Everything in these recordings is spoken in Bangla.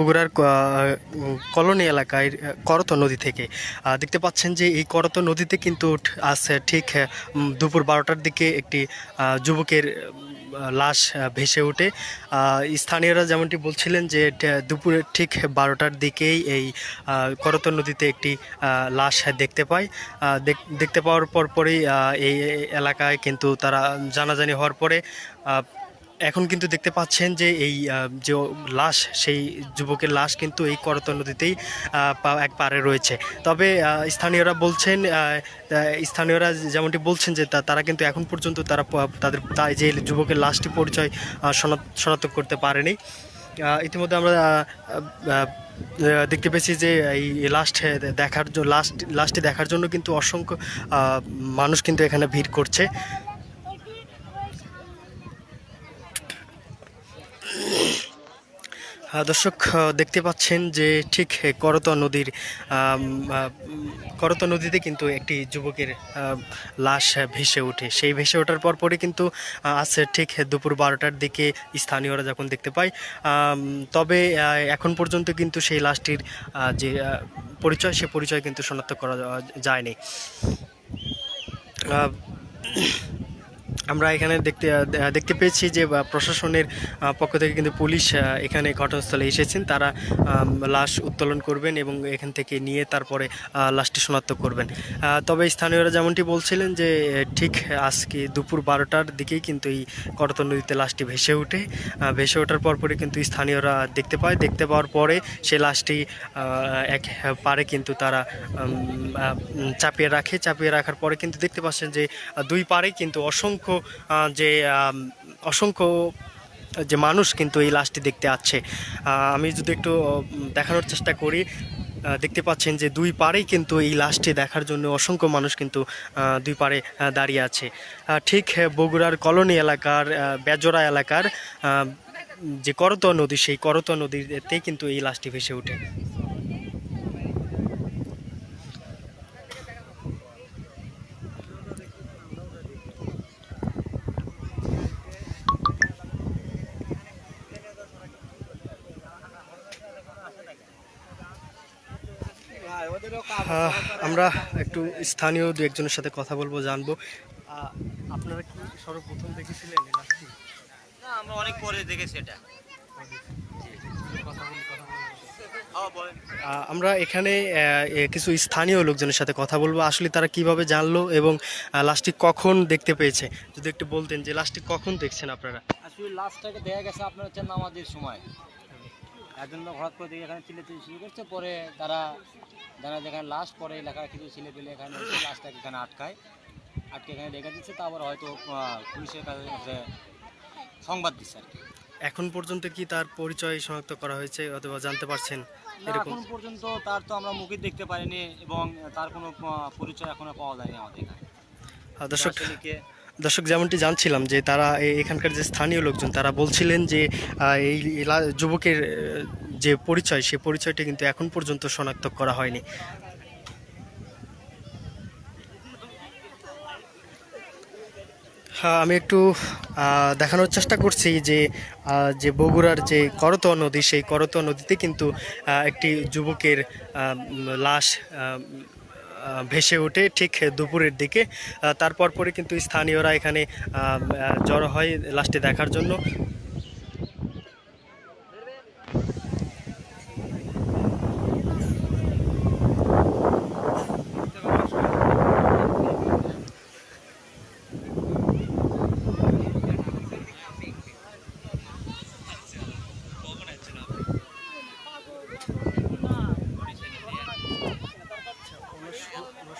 বগুড়ার কলোনি এলাকায় করত নদী থেকে। দেখতে পাচ্ছেন যে এই করত নদীতে কিন্তু আজ ঠিক দুপুর বারোটার দিকে একটি যুবকের লাশ ভেসে ওঠে। স্থানীয়রা যেমনটি বলছিলেন যে দুপুরে ঠিক বারোটার দিকেই এই করত নদীতে একটি লাশ দেখতে পায়। দেখতে পাওয়ার পর পরেই এই এলাকায় কিন্তু তারা জানাজানি হওয়ার পরে এখন কিন্তু দেখতে পাচ্ছেন যে এই যে লাশ, সেই যুবকের লাশ কিন্তু এই করত নদীতেই এক পারে রয়েছে। তবে স্থানীয়রা বলছেন স্থানীয়রা যেমনটি বলছেন যে তারা কিন্তু এখন পর্যন্ত তারা তাদের যে যুবকের লাশটি পরিচয় শনাক্ত করতে পারেনি। ইতিমধ্যে আমরা দেখতে পেয়েছি যে এই লাস্ট দেখার লাস্ট লাস্টটি দেখার জন্য কিন্তু অসংখ্য মানুষ কিন্তু এখানে ভিড় করছে। দর্শক দেখতে পাচ্ছেন যে ঠিক করত নদীর করত নদীতে কিন্তু একটি যুবকের লাশ ভেসে ওঠে। সেই ভেসে ওঠার পর পরে কিন্তু আজ ঠিক দুপুর বারোটার দিকে স্থানীয়রা যখন দেখতে পায় তবে এখন পর্যন্ত কিন্তু সেই লাশটির যে পরিচয়, সে পরিচয় কিন্তু শনাক্ত করা যায়নি। আমরা এখানে দেখতে দেখতে পেয়েছি যে প্রশাসনের পক্ষ থেকে কিন্তু পুলিশ এখানে ঘটনাস্থলে এসেছেন। তারা লাশ উত্তোলন করবেন এবং এখান থেকে নিয়ে তারপরে লাশটি শনাক্ত করবেন। তবে স্থানীয়রা যেমনটি বলছিলেন যে ঠিক আজকে দুপুর বারোটার দিকেই কিন্তু এই করত নদীতে লাশটি ভেসে ওঠে। ভেসে ওঠার পরপরই কিন্তু স্থানীয়রা দেখতে পায়। দেখতে পাওয়ার পরে সে লাশটি এক পারে কিন্তু তারা চাপিয়ে রাখে। চাপিয়ে রাখার পরে কিন্তু দেখতে পাচ্ছেন যে, দুই পারে কিন্তু অসংখ্য যে অসংখ্য, যে মানুষ কিন্তু এই লাশটি দেখতে আসছে আমি যদি একটু দেখানোর চেষ্টা করি দেখতে পাচ্ছেন যে দুই পারেই কিন্তু এই লাশটি দেখার জন্য অসংখ্য মানুষ কিন্তু দুই পারে দাঁড়িয়ে আছে। ঠিক বগুড়ার কলোনি এলাকার বেজোড়া এলাকার যে করতোয়া নদী, সেই করতোয়া নদীতে কিন্তু এই লাশটি ভেসে ওঠে আমরা একটু স্থানীয় দু একজনের সাথে কথা বলব জানব। আপনারা কি সর্বপ্রথম দেখেছিলেন না আমরা অনেক পরে দেখেছি এটা। আমরা এখানে কিছু স্থানীয় লোকজনের সাথে কথা বলব। আসলে তারা কীভাবে জানলো এবং লাশটি কখন দেখতে পেয়েছে? যদি একটু বলতেন যে লাশটি কখন দেখছেন আপনারা? আসলে লাস্টটাকে দেখা গেছে আপনার হচ্ছে নামাজের সময়। একজন লোক হঠাৎ করে দেখে এখানে চিলে চিলে শুরু করছে পরে তারা জানা যেখানে লাশ পরে এলাকার কিছু ছেলে পেলে এখানে লাশটাকে এখানে আটকায় আটকে এখানে রেখে দিচ্ছে তারপর হয়তো পুলিশের কাছে সংবাদ দিচ্ছে আর কি। এখন পর্যন্ত কি তার পরিচয় শনাক্ত করা হয়েছে অথবা জানতে পারছেন এরকম? এখন পর্যন্ত তার তো আমরা মুখে দেখতে পারিনি এবং তার কোনো পরিচয় এখনও পাওয়া যায়নি আমাদের এখানে। দর্শক দর্শক যেমনটি জানছিলাম যে তারা এখানকার যে স্থানীয় লোকজন, তারা বলছিলেন যে এই যুবকের যে পরিচয়, সে পরিচয়টা কিন্তু এখন পর্যন্ত শনাক্ত করা হয়নি। হ্যাঁ আমি একটু দেখানোর চেষ্টা করছি যে যে বগুড়ার যে করতোয়া নদী, সেই করতোয়া নদীতে কিন্তু একটি যুবকের লাশ ভেসে ওঠে ঠিক দুপুরের দিকে। তারপর পরে কিন্তু স্থানীয়রা এখানে জড়ো হয় লাস্টে দেখার জন্য।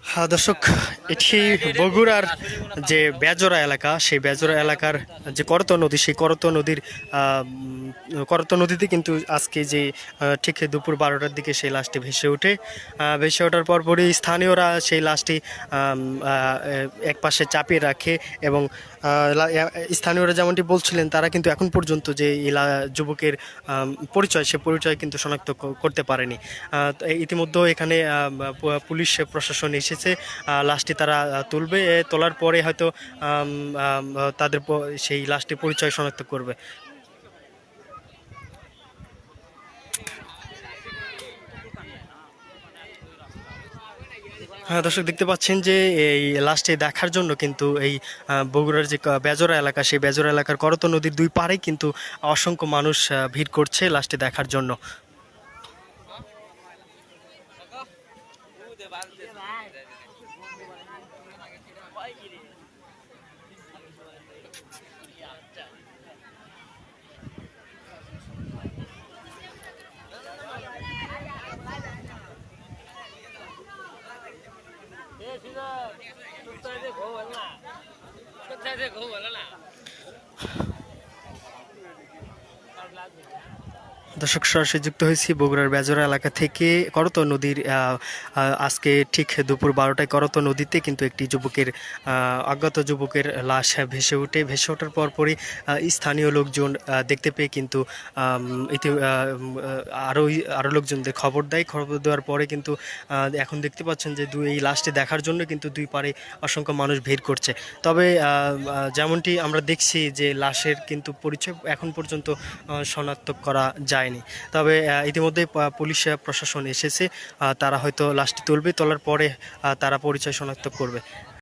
হ্যাঁ দর্শক, এটি বগুড়ার যে বেজরা এলাকা, সেই বেজরা এলাকার যে করত নদী, সেই করত নদীর করত নদীতে কিন্তু আজকে যে ঠিক দুপুর বারোটার দিকে সেই লাশটি ভেসে ওঠে। ভেসে ওঠার পরপরই স্থানীয়রা সেই লাশটি একপাশে এক পাশে চাপিয়ে রাখে এবং স্থানীয়রা যেমনটি বলছিলেন, তারা কিন্তু এখন পর্যন্ত যে এলা যুবকের পরিচয়, সে পরিচয় কিন্তু শনাক্ত করতে পারেনি। ইতিমধ্যে এখানে পুলিশ প্রশাসন এসেছে লাশটি তারা তুলবে তোলার পরে হয়তো তাদের সেই লাশটির পরিচয় শনাক্ত করবে। দর্শক দেখতে পাচ্ছেন যে এই লাস্টে দেখার জন্য কিন্তু এই বগুড়ার যে বেজরা এলাকা, সেই বেজরা এলাকার করত নদীর দুই পাড়ে কিন্তু অসংখ্য মানুষ ভিড় করছে লাস্টে দেখার জন্য। કચ્છા છે ઘઉં હલના দর্শক, সরাসরি যুক্ত হয়েছি বগুড়ার বেজরা এলাকা থেকে। করত নদীর আজকে ঠিক দুপুর বারোটায় করত নদীতে কিন্তু একটি যুবকের অজ্ঞাত যুবকের লাশ ভেসে ওঠে। ভেসে ওঠার পরপরই স্থানীয় লোকজন দেখতে পেয়ে কিন্তু ইতি আরও আরও লোকজনদের খবর দেয়। খবর দেওয়ার পরে কিন্তু এখন দেখতে পাচ্ছেন যে দুই, এই লাশটি দেখার জন্য কিন্তু দুই পারে অসংখ্য মানুষ ভিড় করছে। তবে যেমনটি আমরা দেখছি যে লাশের কিন্তু পরিচয় এখন পর্যন্ত শনাক্ত করা যায়নি। তবে ইতিমধ্যে পুলিশ প্রশাসন এসেছে। তারা হয়তো লাশটি তুলবে, তোলার পরে তারা পরিচয় শনাক্ত করবে।